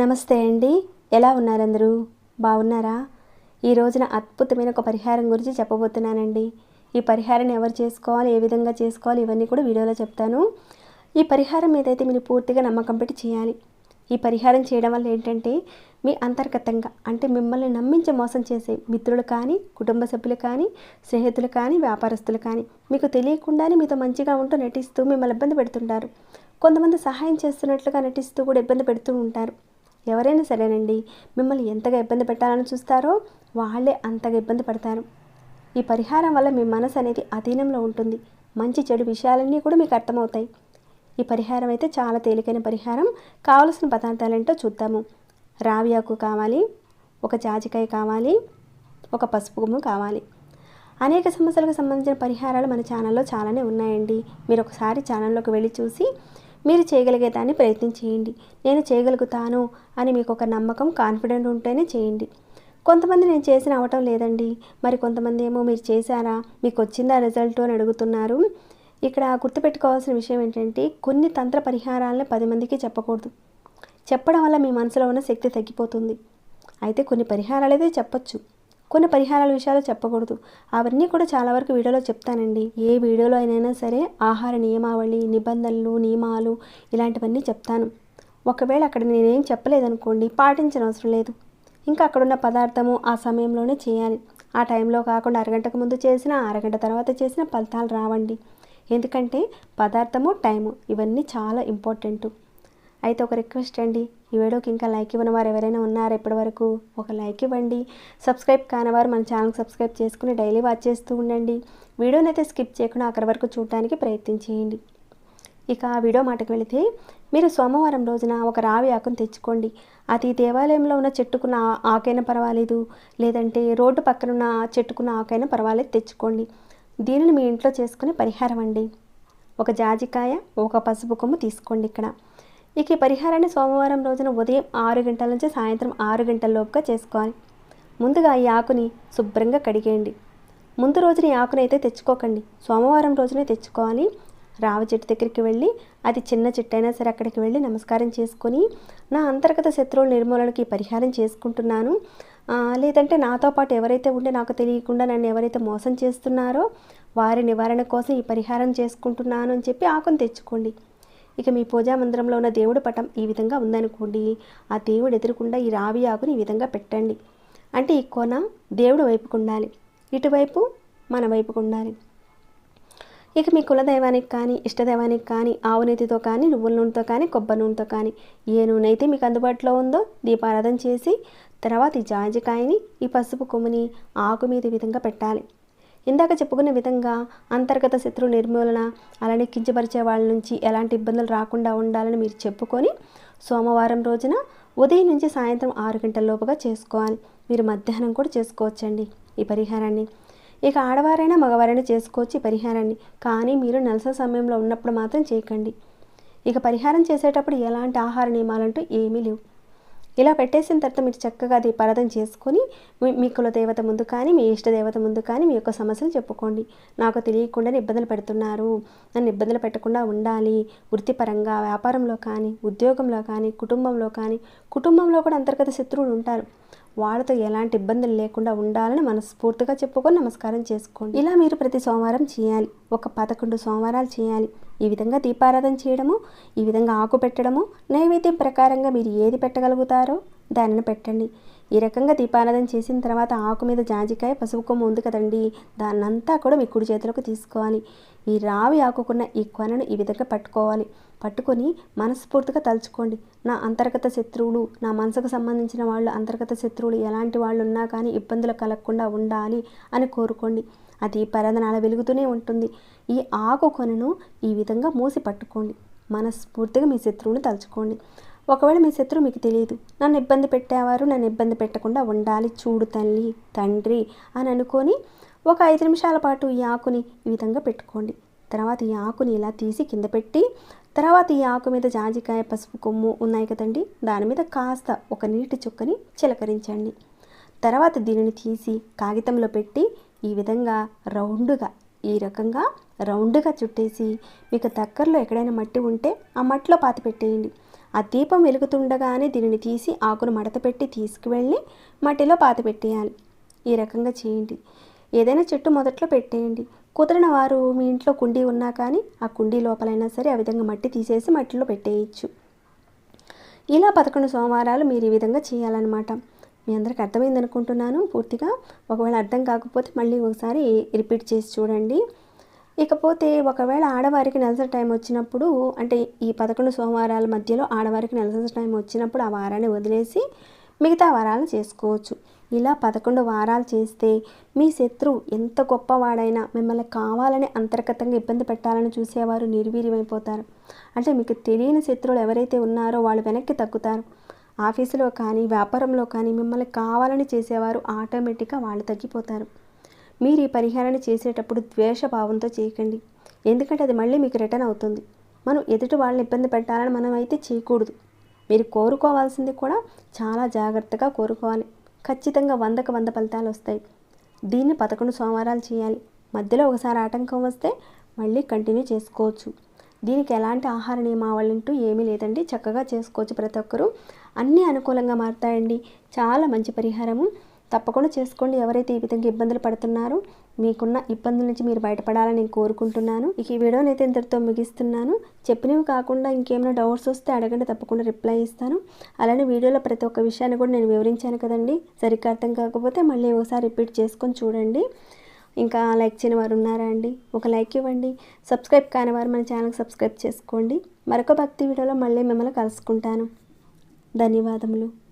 నమస్తే అండి. ఎలా ఉన్నారందరూ? బాగున్నారా? ఈ రోజున అద్భుతమైన ఒక పరిహారం గురించి చెప్పబోతున్నానండి. ఈ పరిహారాన్ని ఎవరు చేసుకోవాలి ఏ విధంగా చేసుకోవాలి ఇవన్నీ కూడా వీడియోలో చెప్తాను. ఈ పరిహారం ఏదైతే మీరు పూర్తిగా నమ్మకం పెట్టి చేయాలి ఈ పరిహారం చేయడం వల్ల ఏంటంటే మీ అంతర్గతంగా అంటే మిమ్మల్ని నమ్మించి మోసం చేసే మిత్రులు కానీ కుటుంబ సభ్యులు కానీ స్నేహితులు కానీ వ్యాపారస్తులు కానీ మీకు తెలియకుండానే మీతో మంచిగా ఉంటూ నటిస్తూ మిమ్మల్ని ఇబ్బంది పెడుతుంటారు. కొంతమంది సహాయం చేస్తున్నట్లుగా నటిస్తూ కూడా ఇబ్బంది పెడుతూ ఉంటారు. ఎవరైనా సరేనండి. మిమ్మల్ని ఎంతగా ఇబ్బంది పెట్టాలని చూస్తారో వాళ్ళే అంతగా ఇబ్బంది పడతారు. ఈ పరిహారం వల్ల మీ మనసు అనేది అధీనంలో ఉంటుంది. మంచి చెడు విషయాలన్నీ కూడా మీకు అర్థమవుతాయి. ఈ పరిహారం అయితే చాలా తేలికైన పరిహారం. కావలసిన పదార్థాలు ఏంటో చూద్దాము. రావి ఆకు కావాలి ఒక జాజికాయ కావాలి ఒక పసుపు గుమ్మ కావాలి. అనేక సమస్యలకు సంబంధించిన పరిహారాలు మన ఛానల్లో చాలానే ఉన్నాయండి. మీరు ఒకసారి ఛానల్లోకి వెళ్ళి చూసి మీరు చేయగలిగే దాన్ని ప్రయత్నం చేయండి. నేను చేయగలుగుతాను అని మీకు ఒక నమ్మకం కాన్ఫిడెంట్ ఉంటేనే చేయండి. కొంతమంది నేను చేసిన అవటం లేదండి. మరి కొంతమంది ఏమో మీరు చేశారా? మీకు వచ్చిందా రిజల్ట్ అని అడుగుతున్నారు. ఇక్కడ గుర్తుపెట్టుకోవాల్సిన విషయం ఏంటంటే కొన్ని తంత్ర పరిహారాలను పది మందికి చెప్పకూడదు. చెప్పడం వల్ల మీ మనసులో ఉన్న శక్తి తగ్గిపోతుంది. అయితే కొన్ని పరిహారాలు అయితే చెప్పొచ్చు. కొన్ని పరిహారాల విషయాలు చెప్పకూడదు. అవన్నీ కూడా చాలా వరకు వీడియోలో చెప్తానండి. ఏ వీడియోలో అయినా సరే ఆహార నియమావళి నిబంధనలు నియమాలు ఇలాంటివన్నీ చెప్తాను. ఒకవేళ అక్కడ నేనేం చెప్పలేదనుకోండి పాటించిన అవసరం లేదు. ఇంకా అక్కడున్న పదార్థము ఆ సమయంలోనే చేయాలి. ఆ టైంలో కాకుండా అరగంటకు ముందు చేసిన అరగంట తర్వాత చేసిన ఫలితాలు రావండి. ఎందుకంటే పదార్థము టైము ఇవన్నీ చాలా ఇంపార్టెంట్. అయితే ఒక రిక్వెస్ట్ అండి. ఈ వీడియోకి ఇంకా లైక్ ఇవ్వని వారు ఎవరైనా ఉన్నారా ఇప్పటివరకు ఒక లైక్ ఇవ్వండి. సబ్స్క్రైబ్ కానివారు మన ఛానల్ సబ్స్క్రైబ్ చేసుకుని డైలీ వాచ్ చేస్తూ ఉండండి. వీడియోని అయితే స్కిప్ చేయకుండా అక్కడి వరకు చూడడానికి ప్రయత్నించేయండి ఇక ఆ వీడియో మాటకు వెళితే మీరు సోమవారం రోజున ఒక రావి ఆకును తెచ్చుకోండి. అది దేవాలయంలో ఉన్న చెట్టుకున్న ఆకైనా పర్వాలేదు. లేదంటే రోడ్డు పక్కన ఉన్న చెట్టుకున్న ఆకైనా పర్వాలేదు తెచ్చుకోండి. దీనిని మీ ఇంట్లో చేసుకునే పరిహారం అండి. ఒక జాజికాయ ఒక పసుపు కొమ్ము తీసుకోండి ఇక్కడ. ఇక ఈ పరిహారాన్ని సోమవారం రోజున ఉదయం ఆరు గంటల నుంచి సాయంత్రం ఆరు గంటల లోపుగా చేసుకోవాలి. ముందుగా ఈ ఆకుని శుభ్రంగా కడిగేయండి. ముందు రోజున ఈ ఆకుని అయితే తెచ్చుకోకండి. సోమవారం రోజునే తెచ్చుకోవాలి. రావి చెట్టు దగ్గరికి వెళ్ళి అది చిన్న చెట్టు అయినా సరే అక్కడికి వెళ్ళి నమస్కారం చేసుకొని నా అంతర్గత శత్రువుల నిర్మూలనకి ఈ పరిహారం చేసుకుంటున్నాను. లేదంటే నాతో పాటు ఎవరైతే ఉంటే నాకు తెలియకుండా నన్ను ఎవరైతే మోసం చేస్తున్నారో వారి నివారణ కోసం ఈ పరిహారం చేసుకుంటున్నాను అని చెప్పి ఆకును తెచ్చుకోండి. ఇక మీ పూజా మందిరంలో ఉన్న దేవుడి పటం ఈ విధంగా ఉందనుకోండి. ఆ దేవుడు ఎదురుకుండా ఈ రావి ఆకుని ఈ విధంగా పెట్టండి. అంటే ఈ కొన దేవుడి వైపుకు ఉండాలి. ఇటువైపు మన వైపుకు ఉండాలి. ఇక మీ కులదైవానికి కానీ ఇష్టదైవానికి కానీ ఆవు నీతితో కానీ నువ్వుల నూనెతో కానీ కొబ్బరి నూనెతో కానీ ఏ నూనె అయితే మీకు అందుబాటులో ఉందో దీపారాధన చేసి తర్వాత ఈ జాజికాయని ఈ పసుపు కొమ్ముని ఆకు మీద విధంగా పెట్టాలి. ఇందాక చెప్పుకునే విధంగా అంతర్గత శత్రు నిర్మూలన అలానే కించపరిచే వాళ్ళ నుంచి ఎలాంటి ఇబ్బందులు రాకుండా ఉండాలని మీరు చెప్పుకొని సోమవారం రోజున ఉదయం నుంచి సాయంత్రం ఆరు గంటల లోపుగా చేసుకోవాలి. మీరు మధ్యాహ్నం కూడా చేసుకోవచ్చండి ఈ పరిహారాన్ని. ఇక ఆడవారైనా మగవారైనా చేసుకోవచ్చు ఈ పరిహారాన్ని. కానీ మీరు నలస సమయంలో ఉన్నప్పుడు మాత్రం చేయకండి. ఇక పరిహారం చేసేటప్పుడు ఎలాంటి ఆహార నియమాలంటూ ఏమీ లేవు. ఇలా పెట్టేసిన తర్వాత మీరు చక్కగా అది పరదం చేసుకొని మీ మీ కుల దేవత ముందు కానీ మీ ఇష్ట దేవత ముందు కానీ మీ యొక్క సమస్యలు చెప్పుకోండి. నాకు తెలియకుండానే ఇబ్బందులు పెడుతున్నారు. నన్ను ఇబ్బందులు పెట్టకుండా ఉండాలి. వృత్తిపరంగా వ్యాపారంలో కానీ ఉద్యోగంలో కానీ కుటుంబంలో కానీ కుటుంబంలో కూడా అంతర్గత శత్రువులు ఉంటారు. వాళ్ళతో ఎలాంటి ఇబ్బందులు లేకుండా ఉండాలని మనస్ఫూర్తిగా చెప్పుకొని నమస్కారం చేసుకోండి. ఇలా మీరు ప్రతి సోమవారం చేయాలి. ఒక పదకొండు సోమవారాలు చేయాలి. ఈ విధంగా దీపారాధన చేయడము ఈ విధంగా ఆకు పెట్టడము నైవేద్యం ప్రకారంగా మీరు ఏది పెట్టగలుగుతారో దానిని పెట్టండి. ఈ రకంగా దీపారాధన చేసిన తర్వాత ఆకు మీద జాజికాయ పసుపు కొమ్ము ఉంది కదండి. దాన్నంతా కూడా మీ కుడి చేతులకు తీసుకోవాలి. ఈ రావి ఆకుకున్న ఈ కొనను ఈ విధంగా పట్టుకోవాలి. పట్టుకొని మనస్ఫూర్తిగా తలుచుకోండి. నా అంతర్గత శత్రువులు నా మనసుకు సంబంధించిన వాళ్ళు అంతర్గత శత్రువులు ఎలాంటి వాళ్ళు ఉన్నా కానీ ఇబ్బందులు కలగకుండా ఉండాలి అని కోరుకోండి. అది పరదనాల వెలుగుతూనే ఉంటుంది. ఈ ఆకు కొనను ఈ విధంగా మూసి పట్టుకోండి. మనస్ఫూర్తిగా మీ శత్రువుని తలుచుకోండి. ఒకవేళ మీ శత్రువు మీకు తెలియదు నన్ను ఇబ్బంది పెట్టేవారు నన్ను ఇబ్బంది పెట్టకుండా ఉండాలి చూడు తల్లి తండ్రి అని అనుకొని ఒక ఐదు నిమిషాల పాటు ఈ ఆకుని ఈ విధంగా పెట్టుకోండి. తర్వాత ఈ ఆకుని ఇలా తీసి కింద పెట్టి తర్వాత ఈ ఆకు మీద జాజికాయ పసుపు కొమ్ము ఉన్నాయి కదండి దాని మీద కాస్త ఒక నీటి చుక్కని చిలకరించండి. తర్వాత దీనిని తీసి కాగితంలో పెట్టి ఈ విధంగా రౌండ్గా ఈ రకంగా రౌండ్గా చుట్టేసి మీకు దగ్గరలో ఎక్కడైనా మట్టి ఉంటే ఆ మట్టిలో పాతి పెట్టేయండి. ఆ దీపం వెలుగుతుండగానే దీనిని తీసి ఆకును మడతపెట్టి తీసుకువెళ్ళి మట్టిలో పాత పెట్టేయాలి. ఈ రకంగా చేయండి. ఏదైనా చెట్టు మొదట్లో పెట్టేయండి. కుదిరిన వారు మీ ఇంట్లో కుండీ ఉన్నా కానీ ఆ కుండీ లోపలైనా సరే ఆ విధంగా మట్టి తీసేసి మట్టిలో పెట్టేయచ్చు. ఇలా పదకొండు సోమవారాలు మీరు ఈ విధంగా చేయాలన్నమాట. మీ అందరికి అర్థమైంది అనుకుంటున్నాను పూర్తిగా ఒకవేళ అర్థం కాకపోతే మళ్ళీ ఒకసారి రిపీట్ చేసి చూడండి. ఇకపోతే ఒకవేళ ఆడవారికి నెలసరి టైం వచ్చినప్పుడు అంటే ఈ పదకొండు సోమవారాల మధ్యలో ఆడవారికి నెలసరి టైం వచ్చినప్పుడు ఆ వారాన్ని వదిలేసి మిగతా వారాలు చేసుకోవచ్చు. ఇలా పదకొండు వారాలు చేస్తే మీ శత్రువు ఎంత గొప్పవాడైనా మిమ్మల్ని కావాలని అంతర్గతంగా ఇబ్బంది పెట్టాలని చూసేవారు నిర్వీర్యమైపోతారు. అంటే మీకు తెలియని శత్రువులు ఎవరైతే ఉన్నారో వాళ్ళు వెనక్కి తగ్గుతారు. ఆఫీసులో కానీ వ్యాపారంలో కానీ మిమ్మల్ని కావాలని చేసేవారు ఆటోమేటిక్గా వాళ్ళు తగ్గిపోతారు. మీరు ఈ పరిహారాన్ని చేసేటప్పుడు ద్వేషభావంతో చేయకండి. ఎందుకంటే అది మళ్ళీ మీకు రిటర్న్ అవుతుంది. మనం ఎదుటి వాళ్ళని ఇబ్బంది పెట్టాలని మనం అయితే చేయకూడదు. మీరు కోరుకోవాల్సింది కూడా చాలా జాగ్రత్తగా కోరుకోవాలి. ఖచ్చితంగా వందకు వంద ఫలితాలు వస్తాయి. దీన్ని పదకొండు సోమవారాలు చేయాలి. మధ్యలో ఒకసారి ఆటంకం వస్తే మళ్ళీ కంటిన్యూ చేసుకోవచ్చు. దీనికి ఎలాంటి ఆహార నియమావళింటూ ఏమీ లేదండి. చక్కగా చేసుకోవచ్చు ప్రతి ఒక్కరూ. అన్నీ అనుకూలంగా మారుతాయండి. చాలా మంచి పరిహారము. తప్పకుండా చేసుకోండి. ఎవరైతే ఈ విధంగా ఇబ్బందులు పడుతున్నారో మీకున్న ఇబ్బందుల నుంచి మీరు బయటపడాలని నేను కోరుకుంటున్నాను. ఇక ఈ వీడియోని అయితే ఇంతటితో ముగిస్తున్నాను. చెప్పినవి కాకుండా ఇంకేమైనా డౌట్స్ వస్తే అడగండి తప్పకుండా రిప్లై ఇస్తాను. అలానే వీడియోలో ప్రతి ఒక్క విషయాన్ని కూడా నేను వివరించాను కదండి. సరిగ్గా అర్థం కాకపోతే మళ్ళీ ఒకసారి రిపీట్ చేసుకొని చూడండి. ఇంకా లైక్ చేయని వారు ఉన్నారా అండి? ఒక లైక్ ఇవ్వండి. సబ్స్క్రైబ్ కాని వారు మన ఛానల్కి సబ్స్క్రైబ్ చేసుకోండి. మరొక భక్తి వీడియోలో మళ్ళీ మిమ్మల్ని కలుసుకుంటాను. ధన్యవాదములు.